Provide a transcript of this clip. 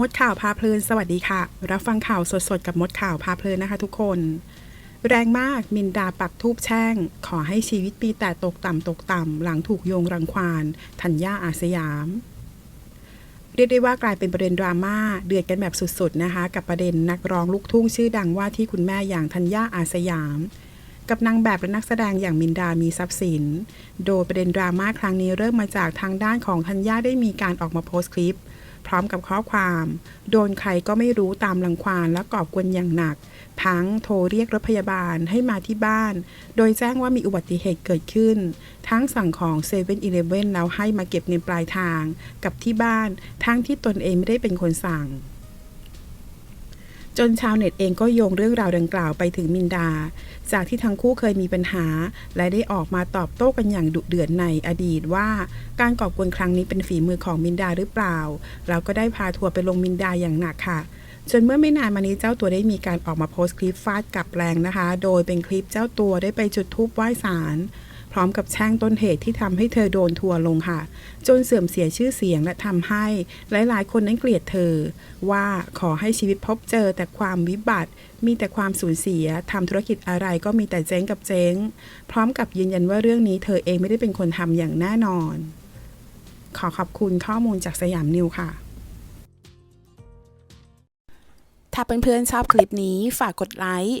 มดข่าวพาเพลินสวัสดีค่ะ รับฟังข่าวสดๆ กับมดข่าวพาเพลินนะคะทุกคน แรงมากมินดาปักทูบแช่ง ขอให้ชีวิตปีแต่ตกต่ำตกต่ำหลังถูกโยงรังควานธัญญาอาสยาม เรียกได้ว่ากลายเป็นประเด็นดราม่าเดือดกันแบบสุดๆนะคะ กับประเด็นนักร้องลูกทุ่งชื่อดังว่าที่คุณแม่อย่างธัญญาอาสยามกับนางแบบและนักแสดงอย่างมินดามีทรัพย์สิน โดยประเด็นดราม่าครั้งนี้เริ่มมาจากทางด้านของธัญญาได้มีการออกมาโพสต์คลิป พร้อมกับข้อความ โดนใครก็ไม่รู้ตามลังควานและก่อกวนอย่างหนัก ทั้งโทรเรียกรถพยาบาลให้มาที่บ้าน โดยแจ้งว่ามีอุบัติเหตุเกิดขึ้น ทั้งสั่งของ7 e เ e ่ e อแล้วให้มาเก็บเงินปลายทาง กับที่บ้าน ทั้งที่ตนเองไม่ได้เป็นคนสั่ง จนชาวเน็ตเองก็โยงเรื่องราวดังกล่าวไปถึงมินดา จากที่ทั้งคู่เคยมีปัญหา และได้ออกมาตอบโต้กันอย่างดุเดือดในอดีตว่า การก่อกวนครั้งนี้เป็นฝีมือของมินดาหรือเปล่า เราก็ได้พาทัวร์ไปลงมินดาอย่างหนักค่ะจนเมื่อไม่นานมานี้เจ้าตัวได้มีการออกมาโพสต์คลิปฟาดกลับแรงนะคะ โดยเป็นคลิปเจ้าตัวได้ไปจุดธูปไหว้ศาล พร้อมกับแช่งต้นเหตุที่ทำให้เธอโดนทัวร์ลงค่ะ จนเสื่อมเสียชื่อเสียงและทำให้หลายๆ คนนั้นเกลียดเธอ ว่าขอให้ชีวิตพบเจอแต่ความวิบัติ มีแต่ความสูญเสียทำธุรกิจอะไรก็มีแต่เจ๊งกับเจ๊ง พร้อมกับยืนยันว่าเรื่องนี้เธอเองไม่ได้เป็นคนทำอย่างแน่นอน ขอขอบคุณข้อมูลจากสยามนิวค่ะถ้าเพื่อนๆชอบคลิปนี้ฝากกดไลค์